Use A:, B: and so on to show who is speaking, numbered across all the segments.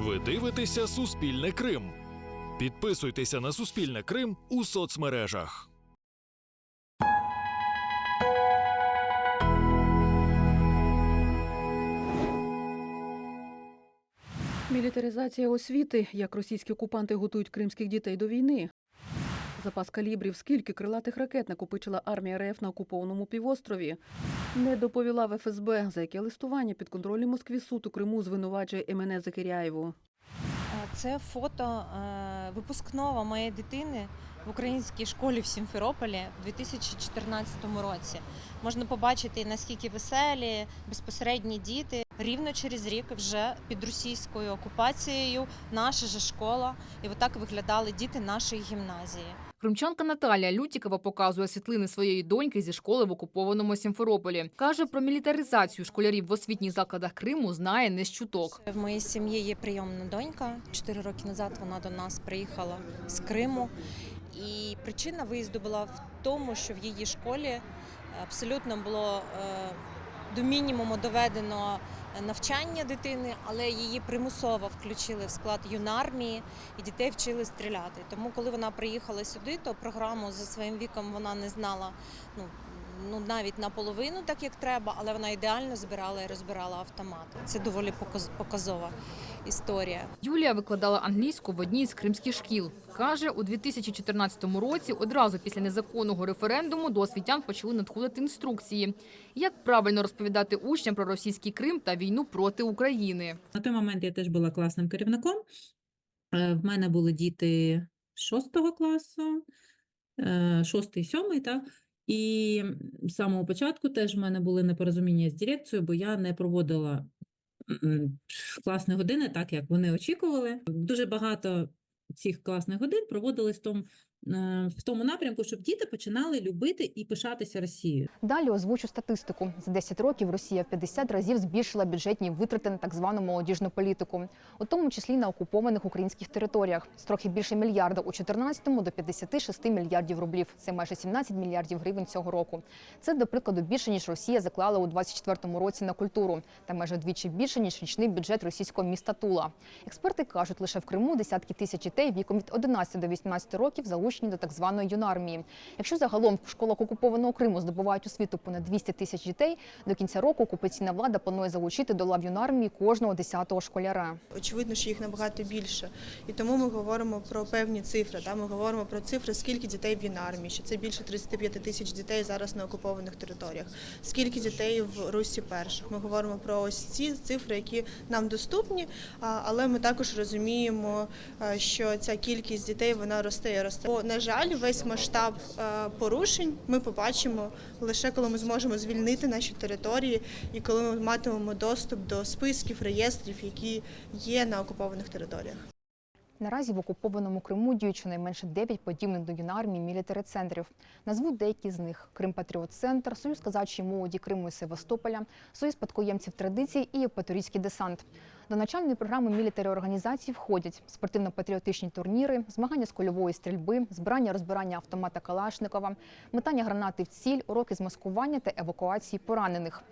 A: Ви дивитеся Суспільне Крим. Підписуйтеся на Суспільне Крим у соцмережах.
B: Мілітаризація освіти, як російські окупанти готують кримських дітей до війни. Запас калібрів, скільки крилатих ракет накопичила армія РФ на окупованому півострові. Не доповіла в ФСБ, за яке листування під контролем Москві суд у Криму звинувачує Емене Закиряєву.
C: Е, Це фото е, випускного моєї дитини в українській школі в Сімферополі в 2014 році. Можна побачити наскільки веселі, безпосередні діти. Рівно через рік вже під російською окупацією наша же школа, і отак виглядали діти нашої гімназії.
D: Кримчанка Наталія Лютікова показує світлини своєї доньки зі школи в окупованому Сімферополі. Каже, про мілітаризацію школярів в освітніх закладах Криму знає не з чуток.
C: В моїй сім'ї є прийомна донька. Чотири роки назад вона до нас приїхала з Криму. І причина виїзду була в тому, що в її школі абсолютно було е, до мінімуму доведено навчання дитини, але її примусово включили в склад юнармії і дітей вчили стріляти. Тому, коли вона приїхала сюди, то програму за своїм віком вона не знала ну, ну навіть наполовину, так як треба, але вона ідеально збирала і розбирала автомати. Це доволі показова історія.
D: Юлія викладала англійську в одній з кримських шкіл. Каже, у 2014 році, одразу після незаконного референдуму, до освітян почали надходити інструкції, як правильно розповідати учням про російський Крим та війну проти України.
E: На той момент я теж була класним керівником. Е, В мене були діти шостого класу, е, шостий, сьомий, так? І з самого початку теж в мене були непорозуміння з дирекцією, бо я не проводила класні години так, як вони очікували. Дуже багато цих класних годин проводились в тому, в тому напрямку, щоб діти починали любити і пишатися Росією.
D: Далі озвучу статистику. За 10 років Росія в 50 разів збільшила бюджетні витрати на так звану молодіжну політику, у тому числі на окупованих українських територіях. З трохи більше мільярда у 14-му до 56 мільярдів рублів. Це майже 17 мільярдів гривень цього року. Це, до прикладу, більше ніж Росія заклала у 24-му році на культуру, та майже вдвічі більше ніж річний бюджет російського міста Тула. Експерти кажуть, лише в Криму десятки тисяч дітей віком від 11 до 18 років залучені до так званої юнармії. Якщо загалом в школах окупованого Криму здобувають освіту понад 200 тисяч дітей, до кінця року окупаційна влада планує залучити до лав юнармії кожного 10-го школяра.
F: Очевидно, що їх набагато більше. І тому ми говоримо про певні цифри. Да? Ми говоримо про цифри, скільки дітей в армії, що це більше 35 тисяч дітей зараз на окупованих територіях. Скільки дітей в Русі перших. Ми говоримо про ось ці цифри, які нам доступні, але ми також розуміємо, що ця кількість дітей вона росте і росте. На жаль, весь масштаб а, порушень ми побачимо лише коли ми зможемо звільнити наші території і коли ми матимемо доступ до списків, реєстрів, які є на окупованих територіях.
D: Наразі в окупованому Криму діють щонайменше 9 подібних до юнармії мілітари-центрів. Назвуть деякі з них: Крим Патріот Центр, Союз казачої молоді Криму і Севастополя, Союз спадкоємців традицій і Євпаторійський десант. До начальної програми мілітарі організацій входять спортивно-патріотичні турніри, змагання з кольової стрільби, збирання розбирання автомата Калашникова, метання гранати в ціль, уроки з маскування та евакуації поранених.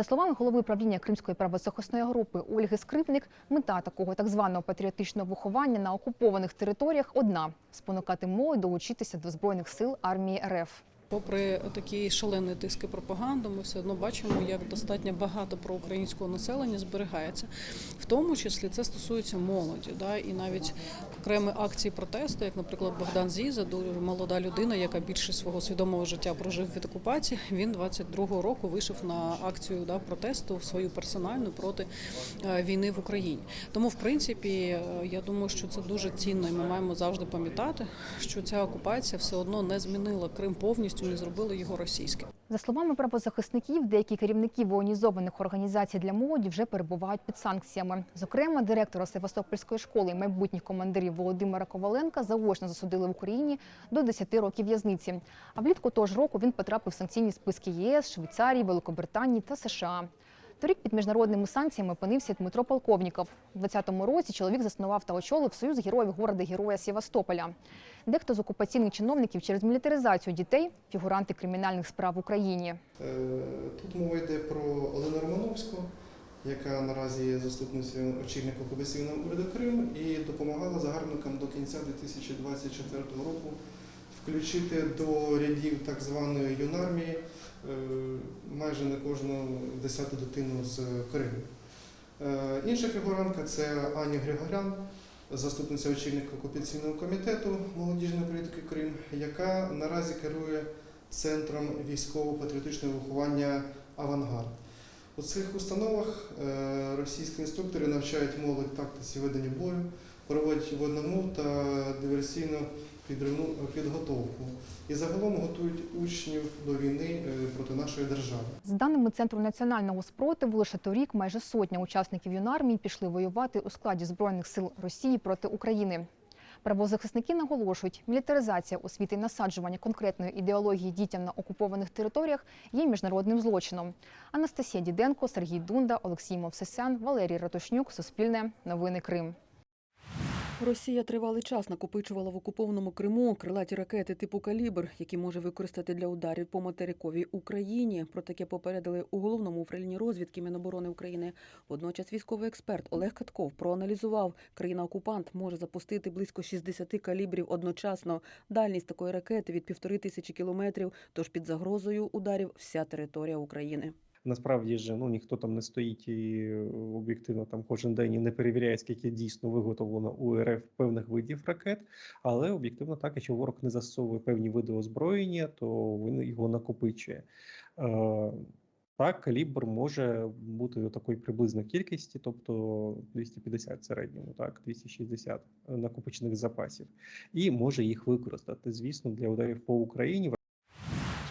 D: За словами голови правління Кримської правозахисної групи Ольги Скрипник, мета такого так званого патріотичного виховання на окупованих територіях одна спонукати молодь долучитися до збройних сил армії РФ.
G: Попри такий шалений тиск і пропаганду, ми все одно бачимо, як достатньо багато проукраїнського населення зберігається. В тому числі це стосується молоді, да, і навіть окремі акції протесту, як, наприклад, Богдан Зіза, дуже молода людина, яка більше свого свідомого життя прожив від окупації. Він 22-го року вийшов на акцію да, протесту свою персональну проти е, війни в Україні. Тому, в принципі, е, я думаю, що це дуже цінно, і ми маємо завжди пам'ятати, що ця окупація все одно не змінила Крим повністю, не зробили його російським.
D: За словами правозахисників, деякі керівники воєнізованих організацій для молоді вже перебувають під санкціями. Зокрема, директора Севастопольської школи майбутніх командирів Володимира Коваленка заочно засудили в Україні до 10 років в'язниці. А влітку того ж року він потрапив в санкційні списки ЄС, Швейцарії, Великобританії та США. Торік під міжнародними санкціями опинився Дмитро Полковніков. У 2020 році чоловік заснував та очолив Союз героїв города Героя Севастополя. Дехто з окупаційних чиновників через мілітаризацію дітей фігуранти кримінальних справ в Україні.
H: Е, Тут мова йде про Олену Романовську, яка наразі є заступницею очільника окупаційного уряду Крим, і допомагала загарбникам до кінця 2024 року включити до рядів так званої юнармії майже на кожну десяту дитину з Криму. Е, Інша фігурантка це Аня Григорян, заступниця очільника окупаційного комітету молодіжної політики Крим, яка наразі керує центром військово-патріотичного виховання Авангард. У цих установах е, російські інструктори навчають молодь тактиці ведення бою, проводять водному та диверсійну підривну підготовку і загалом готують учнів до війни е, проти нашої держави.
D: За даними Центру національного спротиву, лише торік майже сотня учасників юнармії пішли воювати у складі збройних сил Росії проти України. Правозахисники наголошують, мілітаризація освіти і насаджування конкретної ідеології дітям на окупованих територіях є міжнародним злочином. Анастасія Діденко, Сергій Дунда, Олексій Мовсесян, Валерій Ратушнюк, Суспільне, Новини Крим.
B: Росія тривалий час накопичувала в окупованому Криму крилаті ракети типу калібр, які може використати для ударів по материковій Україні. Про таке попередили у головному управлінні розвідки Міноборони України. Водночас військовий експерт Олег Катков проаналізував, країна-окупант може запустити близько 60 калібрів одночасно. Дальність такої ракети від півтори тисячі кілометрів. Тож під загрозою ударів вся територія України.
I: Насправді ж ну ніхто там не стоїть і е, об'єктивно там кожен день і не перевіряє, скільки дійсно виготовлено у РФ певних видів ракет. Але об'єктивно так, якщо ворог не застосовує певні види озброєння, то він його накопичує. Е, так, калібр може бути такої приблизно кількості, тобто 250 в середньому, так, 260 накопичених запасів, і може їх використати, звісно, для ударів по Україні.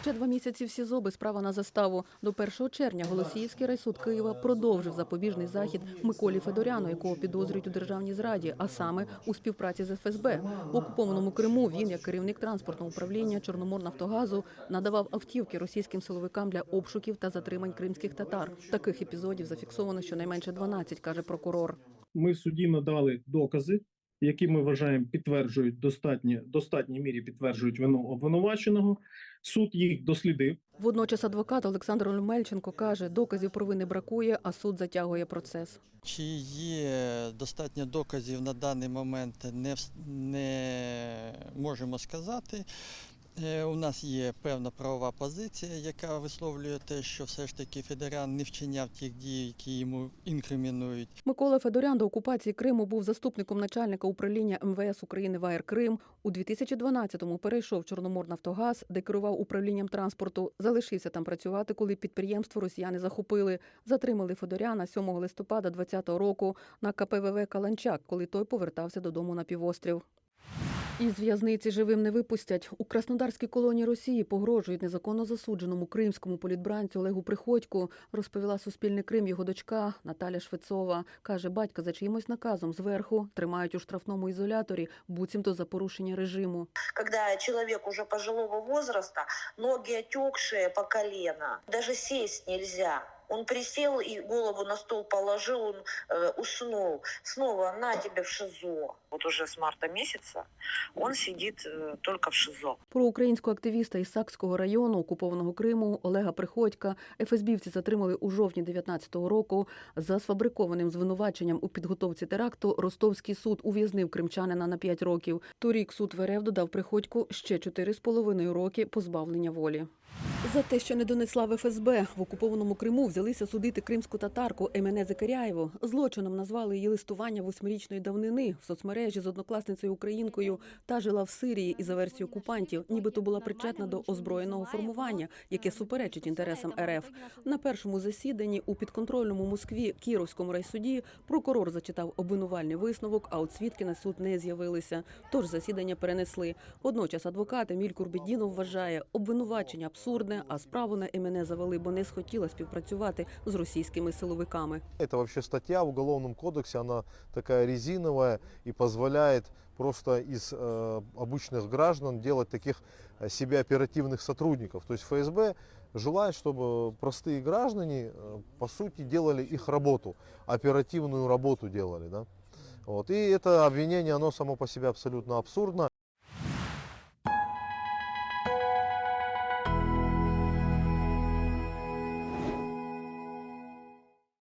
B: Ще два місяці в СІЗО без права на заставу. До 1 червня Голосіївський райсуд Києва продовжив запобіжний захід Миколі Федоряну, якого підозрюють у державній зраді, а саме у співпраці з ФСБ. В окупованому Криму він, як керівник транспортного управління Чорноморнафтогазу, надавав автівки російським силовикам для обшуків та затримань кримських татар. Таких епізодів зафіксовано щонайменше 12, каже прокурор.
J: ми в суді надали докази, які ми вважаємо підтверджують достатні достатній мірі підтверджують вину обвинуваченого. Суд їх дослідив.
B: Водночас адвокат Олександр Лумельченко каже, доказів провини бракує, а суд затягує процес.
K: Чи є достатньо доказів на даний момент, не, не можемо сказати. Е, У нас є певна правова позиція, яка висловлює те, що все ж таки Федорян не вчиняв тих дій, які йому інкримінують.
B: Микола Федорян до окупації Криму був заступником начальника управління МВС України в АЕР Крим. У 2012-му перейшов Чорноморнафтогаз, де керував управлінням транспорту. Залишився там працювати, коли підприємство росіяни захопили. Затримали Федоряна 7 листопада 2020 року на КПВВ Каланчак, коли той повертався додому на півострів. Із в'язниці живим не випустять. У Краснодарській колонії Росії погрожують незаконно засудженому кримському політбранцю Олегу Приходьку, розповіла Суспільне Крим його дочка Наталя Швецова. Каже, батька за чиїмось наказом зверху тримають у штрафному ізоляторі, буцімто за порушення режиму.
L: когда человек уже пожилого возраста, ноги отекшие по колено, даже сесть нельзя. Он присел и голову на стол положил, он э, уснул. Снова на тебе в ШИЗО. Вот уже с марта месяца он сидит э, только в ШИЗО.
B: Про українського активіста із Сакського району окупованого Криму Олега Приходька ФСБівці затримали у жовтні 19-го року. За сфабрикованим звинуваченням у підготовці теракту Ростовський суд ув'язнив кримчанина на 5 років. Торік суд в РФ додав Приходьку ще 4,5 роки позбавлення волі. За те, що не донесла в ФСБ, в окупованому Криму взялися судити кримську татарку Емене Закаряєву. Злочином назвали її листування восьмирічної давнини в соцмережі з однокласницею українкою та жила в Сирії і за версією окупантів, нібито була причетна до озброєного формування, яке суперечить інтересам РФ. На першому засіданні у підконтрольному Москві Кіровському райсуді прокурор зачитав обвинувальний висновок, а от свідки на суд не з'явилися. Тож засідання перенесли. Водночас адвокат Еміль Курбедінов вважає, обвинувачення абсурдне, а справу на Емене завели, бо не схотіла співпрацювати з російськими силовиками.
M: Это вообще статья в Уголовном кодексе, она такая резиновая и позволяет просто из э, обычных граждан делать таких э, себе оперативных сотрудников. То есть ФСБ желает, чтобы простые граждане, э, по сути, делали их работу, оперативную работу делали. Да? Вот. И это обвинение, оно само по себе абсолютно абсурдно.